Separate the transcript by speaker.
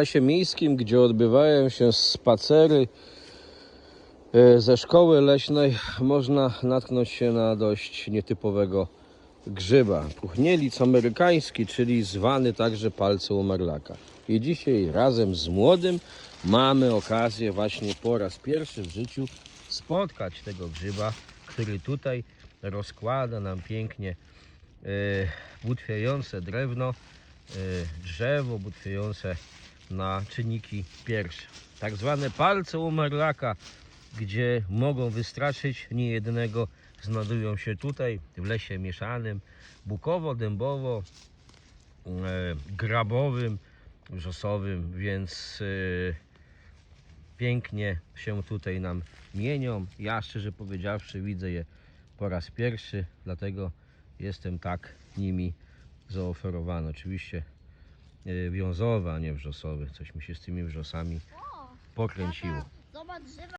Speaker 1: lesie miejskim, gdzie odbywają się spacery e, ze szkoły leśnej, można natknąć się na dość nietypowego grzyba. Puchnielic amerykański, czyli zwany także palce umarlaka. I dzisiaj razem z młodym mamy okazję właśnie po raz pierwszy w życiu spotkać tego grzyba, który tutaj rozkłada nam pięknie e, butwiające drewno, e, drzewo butwiające na czynniki pierwsze. Tak zwane palce umarlaka, gdzie mogą wystraszyć niejednego, znajdują się tutaj w lesie mieszanym, bukowo-dębowo, e, grabowym, wrzosowym, więc e, pięknie się tutaj nam mienią. Ja szczerze powiedziawszy widzę je po raz pierwszy, dlatego jestem tak nimi zaoferowany. Oczywiście wiązowe, a nie wrzosowe. Coś mi się z tymi wrzosami pokręciło.
Speaker 2: Zobacz.